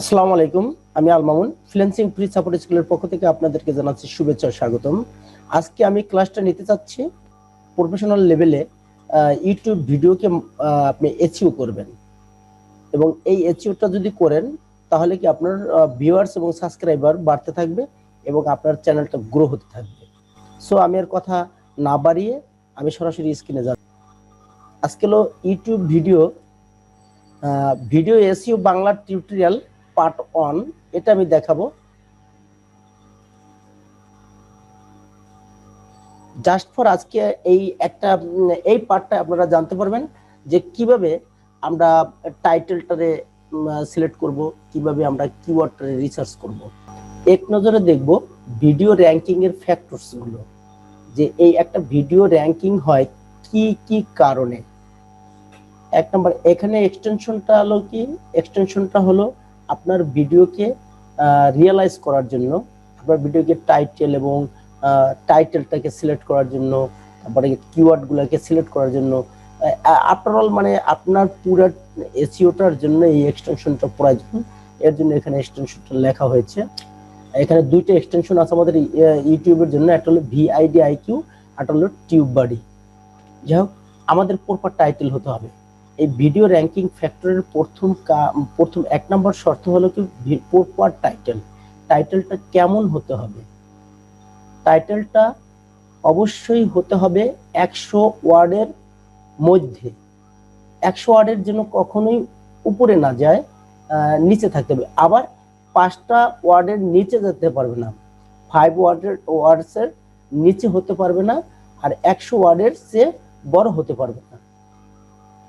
আসসালামু আলাইকুম, আমি Al Mamun. Freelancing free support স্কুলের পক্ষ থেকে আপনাদেরকে জানাচ্ছি শুভেচ্ছা স্বাগতম। আজকে আমি ক্লাসটা নিতে চাচ্ছি প্রফেশনাল লেভেলে ইউটিউব ভিডিওকে আপনি এচিও করবেন। এবং এই এচিওটা যদি করেন, তাহলে কি আপনার ভিউয়ার্স এবং সাবস্ক্রাইবার বাড়তে থাকবে এবং আপনার চ্যানেলটা গ্রো হতে থাকবে। সো আমি এর কথা না বাড়িয়ে আমি সরাসরি স্ক্রিনে যাব আজকে হলো YouTube video video SEO Bangla tutorial part one, এটা আমি দেখাবো। জাস্ট ফর আজকে এই একটা, এই পার্টটা আপনারা জানতে পারবেন যে কীভাবে আমরা টাইটেলটারে সিলেক্ট করব, কীভাবে আমরা কিওয়ার্ডটারে রিসার্চ করব। এক নজরে দেখব ভিডিও র্যাঙ্কিং এর ফ্যাক্টরসগুলো যে এই একটা ভিডিও র্যাঙ্কিং হয় কি কি কারণে? এক নম্বর, এখানে এক্সটেনশনটা হলো কি? এক্সটেনশনটা হলো আপনার ভিডিওকে রিয়েলাইজ করার জন্য, আপনার ভিডিওকে টাইটেল এবং টাইটেলটাকে সিলেক্ট করার জন্য, তারপরে কিওয়ার্ড গুলোকে সিলেক্ট করার জন্য আফটার অল মানে আপনার পুরো এসিওটার জন্য এই এক্সটেনশনটা প্রয়োজন এর জন্য এখানে এক্সটেনশনটা লেখা হয়েছে। এখানে দুইটা এক্সটেনশন আছে আমাদের ইউটিউবের জন্য, একটা হলো ভিআইডি আইকিউ একটা হলো টিউব বাডি যাই হোক, আমাদের প্রপার টাইটেল হতে হবে। এই ভিডিও র্যাঙ্কিং ফ্যাক্টরের প্রথম প্রথম এক নম্বর শর্ত হলো কি প্রপার টাইটেল টাইটেলটা কেমন হতে হবে? টাইটেলটা অবশ্যই হতে হবে একশো ওয়ার্ডের মধ্যে। একশো ওয়ার্ডের জন্য কখনোই উপরে না যায় নিচে থাকতে হবে। আবার পাঁচটা ওয়ার্ডের নিচে যেতে পারবে না। ফাইভ ওয়ার্ডের ওয়ার্ডসের নিচে হতে পারবে না, আর একশো ওয়ার্ডের চেয়ে বড় হতে পারবে না।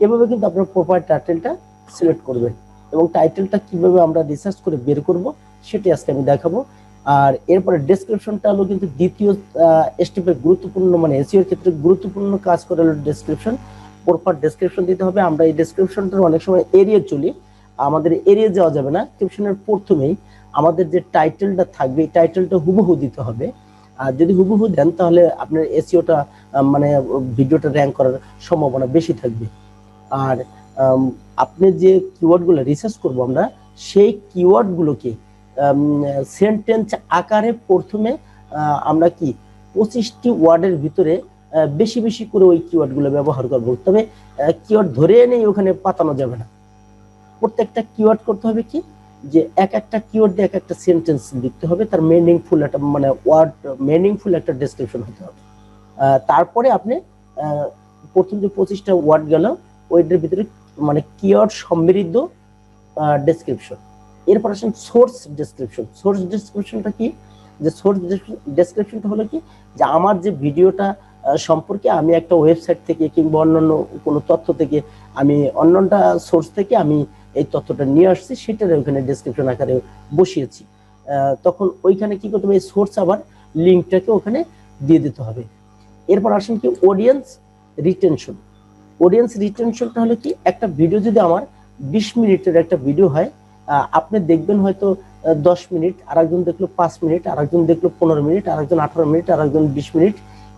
এভাবে কিন্তু আপনার প্রপার টাইটেলটা সিলেক্ট করবেন এবং টাইটেলটা কীভাবে আমরা রিসার্চ করে বের করব সেটি আজকে আমি দেখাবো। আর এরপরে ডেসক্রিপশনটা হলো কিন্তু দ্বিতীয় স্টেপে গুরুত্বপূর্ণ মানে এসিওর ক্ষেত্রে গুরুত্বপূর্ণ কাজ করে হলো ডেসক্রিপশন প্রপার ডেসক্রিপশন দিতে হবে। আমরা এই ডেসক্রিপশনটা অনেক সময় এড়িয়ে চলি। আমাদের এড়িয়ে যাওয়া যাবে না। ডেসক্রিপশনের প্রথমেই আমাদের যে টাইটেলটা থাকবে, এই টাইটেলটা হুবহু দিতে হবে। আর যদি হুবহু দেন তাহলে আপনার এসিওটা মানে ভিডিওটা র্যাঙ্ক করার সম্ভাবনা বেশি থাকবে। আর আপনি যে কিওয়ার্ডগুলো রিসার্চ করব আমরা, সেই কিওয়ার্ডগুলোকে সেন্টেন্স আকারে প্রথমে আমরা কি পঁচিশটি ওয়ার্ডের ভিতরে বেশি বেশি করে ওই কিওয়ার্ডগুলো ব্যবহার করব। তবে কিওয়ার্ড ধরে এনে ওখানে পাতানো যাবে না। প্রত্যেকটা কিওয়ার্ড করতে হবে কি? যে এক একটা কিওয়ার্ড দিয়ে এক একটা সেন্টেন্স লিখতে হবে, তার মিনিংফুল একটা মানে ওয়ার্ড মিনিংফুল একটা ডেসক্রিপশন হতে হবে। তারপরে আপনি প্রথম যে পঁচিশটা ওয়ার্ড গেল ওইটার ভিতরে মানে কিওয়ার্ড সমৃদ্ধ ডেসক্রিপশন এরপর আসেন সোর্স ডেসক্রিপশন সোর্স ডেসক্রিপশনটা কি? যে সোর্স ডেসক্রিপশনটা হলো কি? যে আমার যে ভিডিওটা সম্পর্কে আমি একটা ওয়েবসাইট থেকে কিংবা অন্যান্য কোনো তথ্য থেকে আমি অন্যটা সোর্স থেকে আমি এই তথ্যটা নিয়ে আসছি, সেটার ওখানে ডেসক্রিপশন আকারে বসিয়েছি। তখন ওইখানে কি করতে হবে? এই সোর্স আবার লিঙ্কটাকে ওখানে দিয়ে দিতে হবে। এরপর আসেন কি? অডিয়েন্স রিটেনশন অডিয়েন্স রিটেনশনটা হলো কি? একটা ভিডিও যদি আমার বিশ মিনিটের একটা ভিডিও হয় আপনি দেখবেন হয়তো দশ মিনিট, আরেকজন দেখল পাঁচ মিনিট, আরেকজন দেখল পনেরো মিনিট, আরেকজন আঠারো মিনিট, আরেকজন বিশ মিনিট।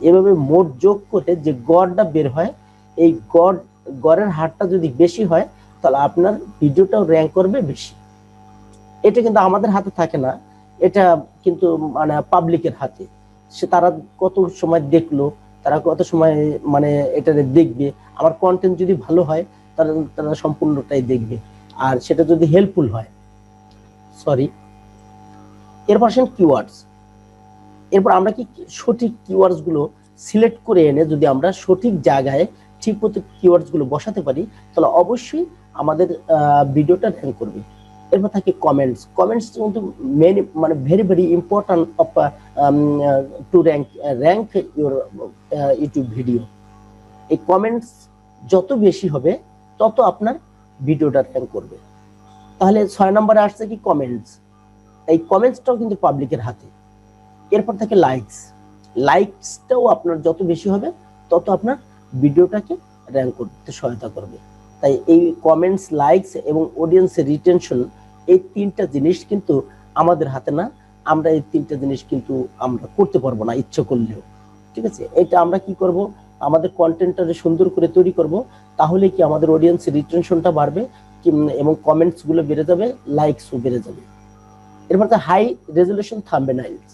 এভাবে মোট যোগ করে যে গড়টা বের হয়, এই গড়, গড়ের হারটা যদি বেশি হয়, তাহলে আপনার ভিডিওটাও র্যাঙ্ক করবে বেশি। এটা কিন্তু আমাদের হাতে থাকে না। এটা কিন্তু মানে পাবলিকের হাতে। সে তারা কত সময় দেখল তারা কত সময় মানে এটা দেখবে। আমার কন্টেন্ট যদি ভালো হয়, তারা তারা সম্পূর্ণটাই দেখবে। আর সেটা যদি হেল্পফুল হয় সরি এরপর আসেন কিওয়ার্ডস এরপর আমরা কি সঠিক কিওয়ার্ডসগুলো সিলেক্ট করে এনে যদি আমরা সঠিক জায়গায় ঠিক মতো কিওয়ার্ডসগুলো বসাতে পারি, তাহলে অবশ্যই আমাদের ভিডিওটা র্যাঙ্ক করবে। এরপর থাকে কমেন্টস কমেন্টস কিন্তু মেন মানে very very important of to rank rank your YouTube video এই কমেন্টস যত বেশি হবে, তত আপনার ভিডিওটা র্যাঙ্ক করবে। তাহলে ছয় নম্বরে আসছে কি কমেন্টস এই কমেন্টসটাও কিন্তু পাবলিকের হাতে। এরপর থাকে লাইকস লাইকসটাও আপনার যত বেশি হবে, তত আপনার ভিডিওটাকে র্যাঙ্ক করতে সহায়তা করবে। তাই এই কমেন্টস লাইকস এবং অডিয়েন্সের রিটেনশন এই তিনটা জিনিস কিন্তু আমাদের হাতে না, আমরা এই তিনটা জিনিস কিন্তু আমরা করতে পারব না ইচ্ছে করলেও। ঠিক আছে? এটা আমরা কি করব? আমাদের কন্টেন্টটা সুন্দর করে তৈরি করব, তাহলে কি আমাদের অডিয়েন্স রিটেনশনটা বাড়বে এবং কমেন্টসগুলো বেড়ে যাবে লাইকসও বেড়ে যাবে। এরপর হাই রেজলিউশন থাম্বেনাইলস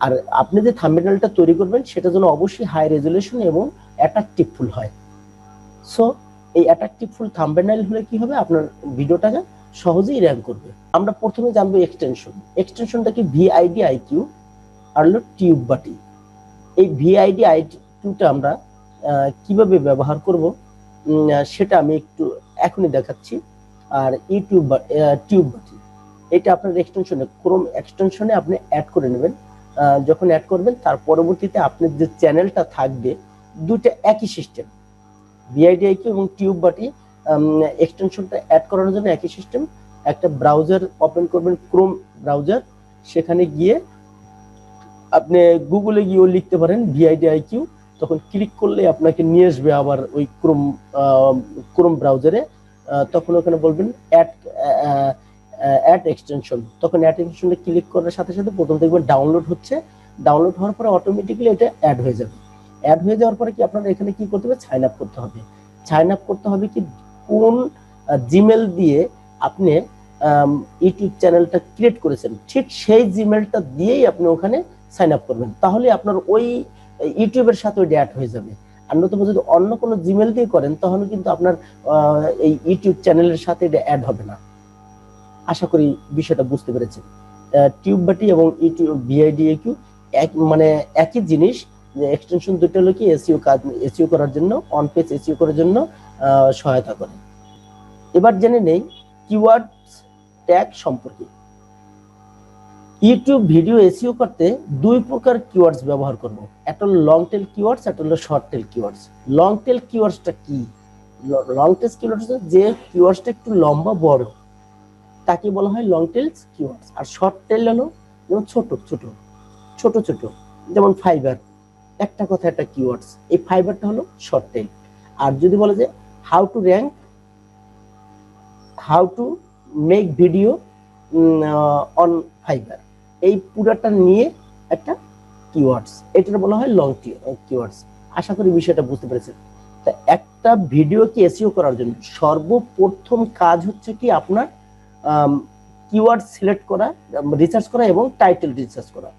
আর আপনি যে থাম্বেনাইলটা তৈরি করবেন, সেটা যেন অবশ্যই হাই রেজলিউশন এবং অ্যাট্রাকটিভ ফুল হয়। সো এই অ্যাট্রাকটিভ ফুল থাম্বেনাইল হলে কি হবে? আপনার ভিডিওটাকে সহজেই র্যাঙ্ক করবে। আমরা প্রথমে জানব এক্সটেনশন এক্সটেনশনটা কি ভিআইডি আইকিউ আর হলো টিউব বাটি এই ভিআইডি আইকিউটা আমরা কীভাবে ব্যবহার করব? সেটা আমি একটু এখনই দেখাচ্ছি। আর ইউটিউব টিউব বাটি এটা আপনার এক্সটেনশনে ক্রোম এক্সটেনশনে আপনি অ্যাড করে নেবেন। যখন অ্যাড করবেন, তার পরবর্তীতে আপনার যে চ্যানেলটা থাকবে, দুইটা একই সিস্টেম ভিআইডিআইকে এবং টিউব বাটি এক্সটেনশনটা অ্যাড করানোর জন্য একই সিস্টেম একটা ব্রাউজার ওপেন করবেন ক্রোম ব্রাউজার সেখানে গিয়ে আপনি গুগলে গিয়েও লিখতে পারেন ভিআইডিআইকিউ তখন ক্লিক করলে আপনাকে নিয়ে আসবে আবার ওই ক্রোম ক্রোম ব্রাউজারে তখন ওখানে বলবেন অ্যাড অ্যাড এক্সটেনশন তখন অ্যাড এক্সটেনশনে ক্লিক করার সাথে সাথে প্রথম দেখবেন ডাউনলোড হচ্ছে ডাউনলোড হওয়ার পরে অটোমেটিক্যালি এটা অ্যাড হয়ে যাবে। অ্যাড হয়ে যাওয়ার পরে কি আপনারা এখানে কি করতে হবে? সাইন আপ করতে হবে। সাইন আপ করতে হবে কি কোন জিমেল দিয়ে আপনি ইউটিউব চ্যানেলটা ক্রিয়েট করেছেন, ঠিক সেই জিমেলটা দিয়েই আপনি ওখানে সাইন আপ করবেন। তাহলে আপনার ওই ইউটিউবের সাথে ওইটা অ্যাড হয়ে যাবে। আর নতুবা যদি অন্য কোনো জিমেল দিয়ে করেন, তাহলে কিন্তু আপনার এই ইউটিউব চ্যানেলের সাথে এটা অ্যাড হবে না। আশা করি বিষয়টা বুঝতে পেরেছেন। টিউব বাটি এবং ইউটিউব বিআইডিএকিউ এক মানে একই জিনিস এক্সটেনশন দুটো হলো কি এসইও কাজ এসইও করার জন্য অন পেজ এসইও করার জন্য সহায়তা করে। এবার জেনে নেই কিওয়ার্ড ট্যাগ সম্পর্কে। ইউটিউব ভিডিও এসইও করতে দুই প্রকার কিওয়ার্ডস ব্যবহার করব। একটা হলো লং টেল কিওয়ার্ডস একটা হলো short tail keywords long tail কিওয়ার্ডসটা কি? লং টেল কিওয়ার্ডস যে কিওয়ার্ডসটা একটু লম্বা, বড়। তাকে বলা হয় লং টেলস কিওয়ার্ডস আর শর্ট টেল হলো যেমন ছোট ছোট ছোট ছোট। যেমন ফাইবার একটা কথা, একটা কিওয়ার্ডস এই ফাইবারটা হলো শর্ট টেল আর যদি বলে যে how to rank how to make video on Fiverr এই পুরাটা নিয়ে একটা কিওয়ার্ডস এটা বলা হয় লং কিওয়ার্ডস আশা করি বিষয়টা বুঝতে পেরেছেন। তা একটা ভিডিওকে এসইও করার জন্য? সর্বপ্রথম কাজ হচ্ছে কি আপনার কিওয়ার্ড সিলেক্ট করা রিসার্চ করা এবং টাইটেল রিসার্চ করা।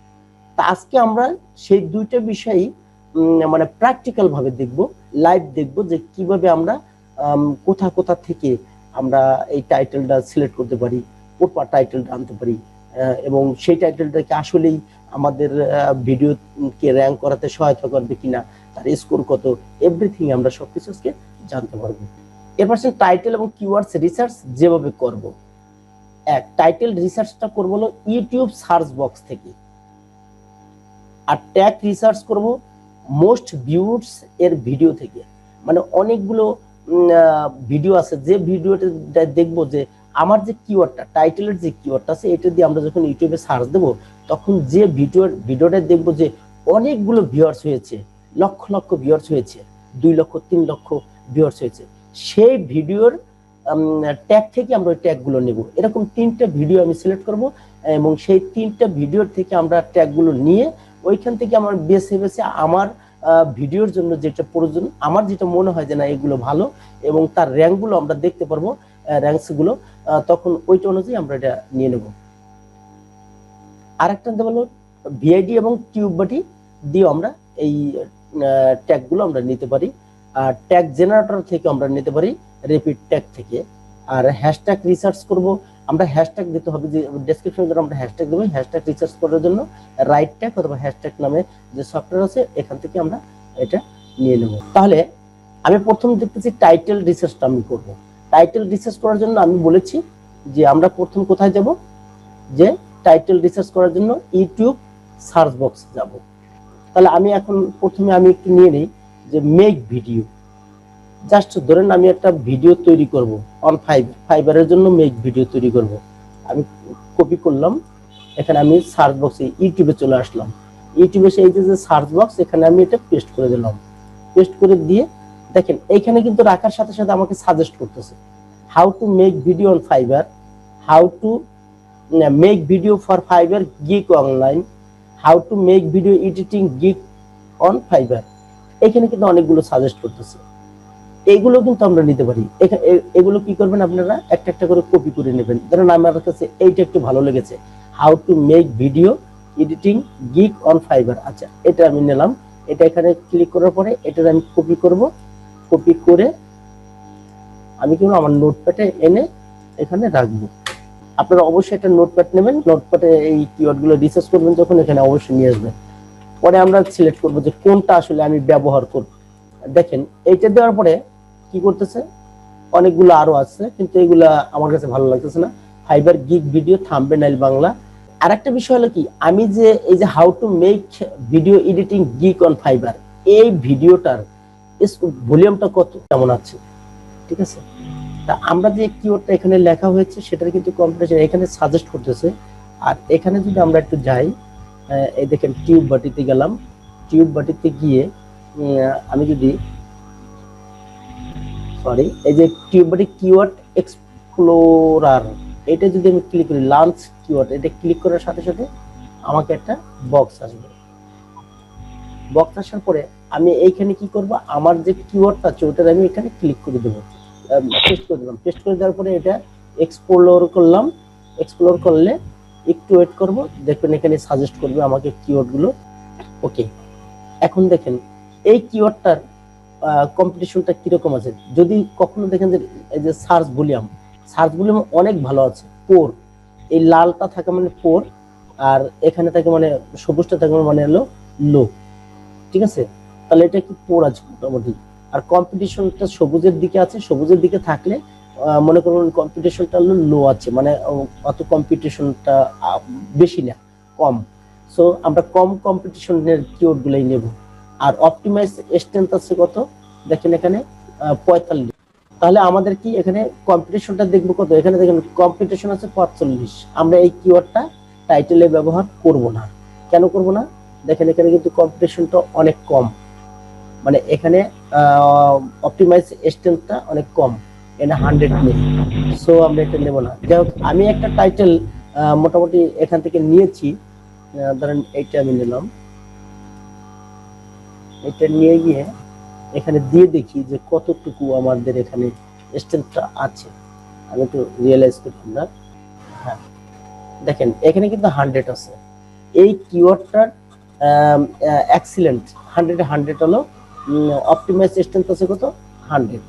তা আজকে আমরা সেই দুইটা বিষয়ই মানে প্র্যাকটিক্যাল ভাবে দেখব লাইভ দেখব যে কীভাবে আমরা কোথা কোথা থেকে আমরা এই টাইটেলটা সিলেক্ট করতে পারি ওপর টাইটেলটা আনতে পারি এবং সেই টাইটেলটাকে আসলেই আমাদের ভিডিওকে র্যাঙ্ক করাতে সহায়তা করবে কিনা, তার স্কোর কত এভরিথিং আমরা সবকিছু আজকে জানতে পারব। এরপর টাইটেল এবং কিওয়ার্ডস রিসার্চ যেভাবে করব। এক টাইটেল রিসার্চটা করব হলো ইউটিউব সার্চ বক্স থেকে। আর ট্যাগ রিসার্চ করব মোস্ট ভিউডস এর ভিডিও থেকে। মানে অনেকগুলো ভিডিও আছে। যে ভিডিওটা দেখব যে আমার যে কিওয়ার্ডটা টাইটেলের যে কিওয়ার্ডটা আছে, এটা দিয়ে আমরা যখন ইউটিউবে সার্চ দেব, তখন যে ভিডিওর ভিডিওটা দেখব যে অনেকগুলো ভিউয়ার্স হয়েছে, লক্ষ লক্ষ ভিউয়ার্স হয়েছে, দুই লক্ষ, তিন লক্ষ ভিউয়ার্স হয়েছে। সেই ভিডিওর ট্যাগ থেকে আমরা ওই ট্যাগগুলো নেব। এরকম তিনটা ভিডিও আমি সিলেক্ট করব, এবং সেই তিনটা ভিডিওর থেকে আমরা ট্যাগগুলো নিয়ে ওইখান থেকে আমার বেছে বেছে আমার ভিডিওর জন্য যেটা প্রয়োজন, আমার যেটা মনে হয় যে না, এগুলো ভালো এবং তার র্যাঙ্কগুলো আমরা দেখতে পারব র্যাঙ্কসগুলো তখন ওইটা অনুযায়ী আমরা এটা নিয়ে নেব। আরেকটা নিতে বলব ভিআইডি এবং টিউব বাটি দিয়ে আমরা এই ট্যাগগুলো আমরা নিতে পারি, আর ট্যাগ জেনারেটর থেকে আমরা নিতে পারি রেপিড ট্যাগ থেকে। আর হ্যাশট্যাগ রিসার্চ করব আমরা হ্যাশট্যাগ দিতে হবে যে ডেসক্রিপশনে জন্য আমরা হ্যাশট্যাগ দেবো হ্যাশট্যাগ রিসার্চ করার জন্য রাইট ট্যাগ অথবা হ্যাশট্যাগ নামে যে সফটওয়্যার আছে, এখান থেকে আমরা এটা নিয়ে নেব। তাহলে আমি প্রথম দেখতেছি টাইটেল রিসার্চটা আমি করব। টাইটেল রিসার্চ করার জন্য আমি বলেছি যে আমরা প্রথম কোথায় যাব? যে টাইটেল রিসার্চ করার জন্য ইউটিউব সার্চ বক্স যাব। তাহলে আমি এখন প্রথমে আমি একটু নিয়ে নিই যে মেক ভিডিও জাস্ট ধরেন আমি একটা ভিডিও তৈরি করব। অন ফাইবার ফাইবারের জন্য মেক ভিডিও তৈরি করব। আমি কপি করলাম। এখানে আমি সার্চ বক্সে ইউটিউবে চলে আসলাম। ইউটিউবে সেই যে সার্চ বক্স এখানে আমি এটা পেস্ট করে দিলাম। পেস্ট করে দিয়ে দেখেন এইখানে কিন্তু রাখার সাথে সাথে আমাকে সাজেস্ট করতেছে। How to make video on Fiverr how to make video for Fiverr gig online how to make video editing gig on Fiverr এখানে কিন্তু অনেকগুলো সাজেস্ট করতেছে। এইগুলো কিন্তু আমরা নিতে পারি। এগুলো কি করবেন আপনারা? একটা একটা করে কপি করে নেবেন। ধরেন আমার কাছে এইটা একটু ভালো লেগেছে। How to make video editing gig on Fiverr আচ্ছা এটা আমি নিলাম। এটা এখানে ক্লিক করার পরে এটার আমি কপি করব। কপি করে আমি কিন্তু আমার নোটপ্যাডে এনে এখানে রাখব। আপনারা অবশ্যই একটা নোটপ্যাড নেবেন। নোটপ্যাডে এই কিওয়ার্ডগুলো রিসার্চ করবেন যখন এখানে অবশ্যই নিয়ে আসবেন। পরে আমরা সিলেক্ট করব যে কোনটা আসলে আমি ব্যবহার করব। দেখেন, এইটা দেওয়ার পরে কি করতেছে? অনেকগুলো আরও আছে, কিন্তু এগুলা আমার কাছে ভালো লাগতেছে না। Fiverr gig video thumbnail Bangla. আর একটা বিষয় হলো কি, আমি যে এই যে how to make video editing gig on Fiverr এই ভিডিওটার ভলিউমটা কত, কেমন আছে? ঠিক আছে? তা আমরা যে কিওয়ার্ডটা এখানে লেখা হয়েছে, সেটার কিন্তু কম্পিটিশন এখানে সাজেস্ট করতেছে। আর এখানে যদি আমরা একটু যাই এই দেখেন টিউব বাটিতে গেলাম। টিউব বাটিতে গিয়ে আমি যদি সরি এই যে টিউব বাটি কিওয়ার্ড এক্সপ্লোরার, এটা যদি আমি ক্লিক করি লাঞ্চ কিওয়ার্ড এটা ক্লিক করার সাথে সাথে আমাকে একটা বক্স আসবে। বক্স আসার পরে আমি এইখানে কি করব? আমার যে কিওয়ার্ডটা আছে, ওটার আমি এখানে ক্লিক করে দেবো। পেস্ট করে দিলাম। পেস্ট করে দেওয়ার পরে এটা এক্সপ্লোর করলাম। এক্সপ্লোর করলে একটু ওয়েট করব। দেখবেন এখানে সাজেস্ট করবে আমাকে কিওয়ার্ডগুলো ওকে এখন দেখেন, এই কিওয়ার্ডটার কম্পিটিশনটা কীরকম আছে? যদি কখনো দেখেন যে এই যে সার্চ ভলিউম সার্চ ভলিউম অনেক ভালো আছে, পোর। এই লালটা থাকে মানে পোর, আর এখানে থাকে মানে সবুজটা থাকে মানে হলো লো। ঠিক আছে? তাহলে এটা কি পোর আছে মোটামুটি? আর কম্পিটিশনটা সবুজের দিকে আছে, সবুজের দিকে থাকলে মনে করুন কম্পিটিশনটা হলো লো আছে মানে অত কম্পিটিশনটা বেশি না, কম। সো আমরা কম কম্পিটিশনের কিওয়ার্ড গুলাই নেব। আর অপটিমাইজ স্ট্রেন্থ আছে কত? দেখেন এখানে পঁয়তাল্লিশ। তাহলে আমাদের কি এখানে কম্পিটিশনটা দেখব কত? এখানে দেখেন কম্পিটিশন আছে পাঁচচল্লিশ। আমরা এই কিওয়ার্ডটা টাইটেলে ব্যবহার করব না। কেন করব না? দেখেন এখানে কিন্তু কম্পিটিশনটা অনেক কম। মানে এখানে অপটিমাইজ স্ট্রেন্থটা অনেক কম। এটা হান্ড্রেড নেই। সো আমরা এটা নেব না। যাই হোক, আমি একটা টাইটেল মোটামুটি এখান থেকে নিয়েছি। ধরেন এইটা আমি নিলাম। এটা নিয়ে গিয়ে এখানে দিয়ে দেখি যে কতটুকু আমাদের এখানে স্ট্রেংথটা আছে। আমি একটু রিয়েলাইজ করি আমরা। হ্যাঁ দেখেন, এখানে কিন্তু হান্ড্রেড আছে। এই কিওয়ার্ডটার এক্সিলেন্ট হান্ড্রেড হান্ড্রেড হলো অপটিমাইজ স্ট্রেংথ আছে কত? হান্ড্রেড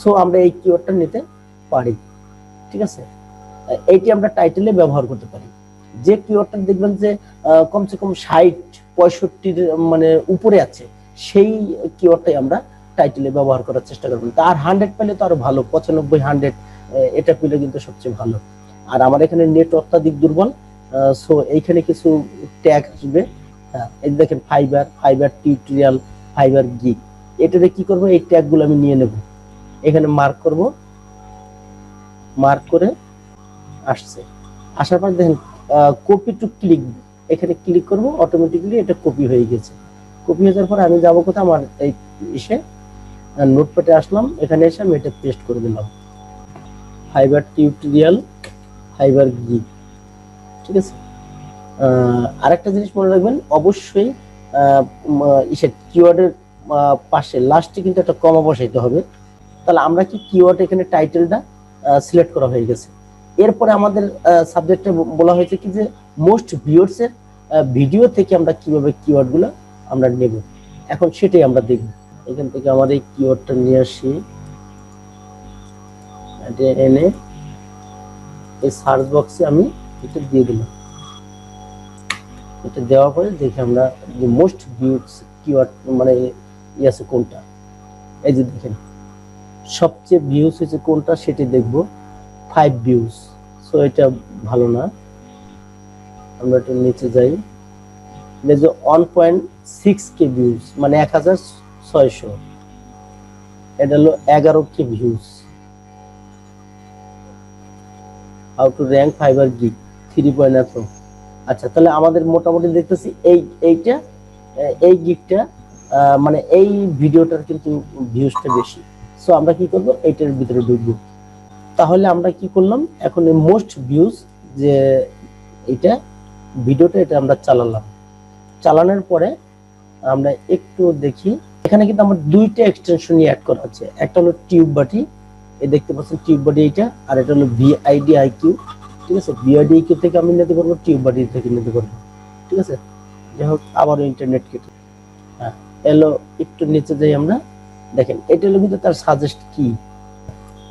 সো আমরা এই কিওয়ার্ডটা নিতে পারি। ঠিক আছে? এইটি আমরা টাইটেলে ব্যবহার করতে পারি। যে কিওয়ার্ডটা দেখবেন যে কমসে কম ষাট, পঁয়ষট্টির মানে উপরে আছে। সেই কিওয়ার্ডটাই আমরা টাইটেলে ব্যবহার করার চেষ্টা করবেন আর হান্ড্রেড পেলে তো আরও ভালো, পঁচানব্বই হান্ড্রেড এটা পেলে কিন্তু সবচেয়ে ভালো। আর আমার এখানে নেট অত্যাধিক দুর্বল সো এইখানে কিছু ট্যাগ আসবে। হ্যাঁ দেখেন Fiverr Fiverr tutorial Fiverr gig এটাতে কি করব? এই ট্যাগগুলো আমি নিয়ে নেব। এখানে মার্ক করব। মার্ক করে আসছে। আসার পর দেখেন কপি টু ক্লিক এখানে ক্লিক করব অটোমেটিক্যালি এটা কপি হয়ে গেছে। কপি হয়ে যাওয়ার পর আমি যাব কোথায়? আমার এই এসে নোটপ্যাডে আসলাম। এখানে এসে আমি এটা পেস্ট করে দিলাম। ফাইবার টিউটোরিয়াল ফাইবার গিগ ঠিক আছে? আরেকটা জিনিস মনে রাখবেন, অবশ্যই ইসের কিওয়ার্ডের পাশে লাস্টে কিন্তু একটা কমা বসাইতে হবে। তাহলে আমরা কি কিওয়ার্ড এখানে টাইটেলটা সিলেক্ট করা হয়ে গেছে? এরপরে আমাদের সাবজেক্টে বলা হয়েছে কি যে মোস্ট ভিউয়ার্স এর ভিডিও থেকে আমরা কীভাবে কিওয়ার্ডগুলো আমরা নেব। এখন সেটাই আমরা দেখব। এখান থেকে এই কিওয়ার্ডটা নিয়ে আসি। এনে এই সার্চ বক্সে আমি এটা দিয়ে দিলাম। এটা দেওয়ার পরে দেখি আমরা যে মোস্ট ভিউজ কিওয়ার্ড মানে ই আছে কোনটা। এই যে দেখেন, সবচেয়ে ভিউজ হয়েছে কোনটা সেটি দেখব। ফাইভ ভিউজ সো এটা ভালো না। আমরা একটু নিচে যাই। যে one point six K views মানে এক হাজার ছয়শো। এটা হলো এগারো K views how to rank Fiverr gig three point এত আচ্ছা তাহলে আমাদের মোটামুটি দেখতেছি এই, এইটা এই গিগটা মানে এই ভিডিওটার কিন্তু ভিউজটা বেশি। সো আমরা কি করব? এইটার ভিতরে ঢুকবো। তাহলে আমরা কি করলাম? এখন মোস্ট ভিউজ যে এটা ভিডিওটা এটা আমরা চালালাম। চালানোর পরে আমরা একটু দেখি। এখানে কিন্তু আমার দুইটা এক্সটেনশন অ্যাড করা আছে একটা হলো টিউব বাটি এই দেখতে পাচ্ছেন টিউব বাটি এইটা আর এটা হলো ভিআইডি আইকিউ ঠিক আছে? ভিআইডি আইকিউ থেকে আমি নিতে পারব টিউব বাটি থেকে নিতে পারব। ঠিক আছে? যাই হোক, আবারও ইন্টারনেট কেটে। হ্যাঁ এলো একটু নিচে যাই আমরা। দেখেন, এটা হলো কিন্তু তার সাজেস্ট কি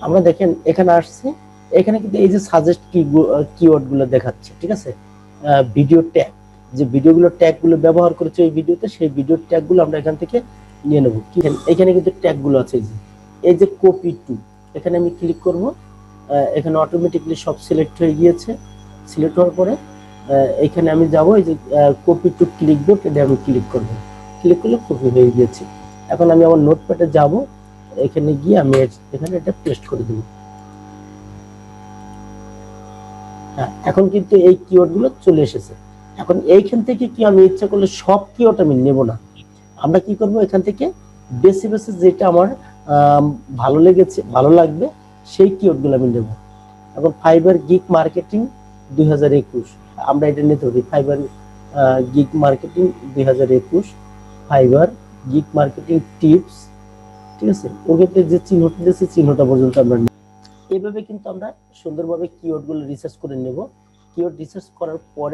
আমরা দেখেন, এখানে আসছে। এখানে কিন্তু এই যে সাজেস্ট কি কিওয়ার্ডগুলো দেখাচ্ছে। ঠিক আছে? ভিডিও ট্যাগ যে ভিডিওগুলো ট্যাগগুলো ব্যবহার করেছে ওই ভিডিওতে, সেই ভিডিও ট্যাগগুলো আমরা এখান থেকে নিয়ে নেব। এখানে? কিন্তু ট্যাগগুলো আছে এই যে। এই যে কপি টু এখানে আমি ক্লিক করব। এখানে অটোমেটিকলি সব সিলেক্ট হয়ে গিয়েছে। সিলেক্ট হওয়ার পরে এখানে আমি যাব, এই যে কপি টু ক্লিক বোর্ড এটা আমি ক্লিক করব। ক্লিক করলে কপি হয়ে গিয়েছে। এখন আমি আমার নোটপ্যাডে যাব। এখানে গিয়ে আমি এখানে এটা পেস্ট করে দেবো। হ্যাঁ এখন কিন্তু এই কিওয়ার্ডগুলো চলে এসেছে। এখন এইখান থেকে কি আমি ইচ্ছা করলে সব কিওয়ার্ড আমি নেব না? আমরা কি করব এখান থেকে? বেশি বেশি যেটা আমার আম, ভালো লেগেছে ভালো লাগবে সেই কিওয়ার্ডগুলো আমি নেব। এখন ফাইবার গিক মার্কেটিং দুই হাজার একুশ। আমরা এটা নিতে পারি ফাইবার গিক মার্কেটিং দুই হাজার একুশ। ফাইবার গিক মার্কেটিং টিপস ঠিক আছে? ওর ক্ষেত্রে যে চিহ্নটা দিয়েছে চিহ্নটা পর্যন্ত আমরা নিব। এইভাবে কিন্তু আমরা সুন্দরভাবে কিওয়ার্ডগুলো রিসার্চ করে নেব। কিওয়ার্ড রিসার্চ করার পরে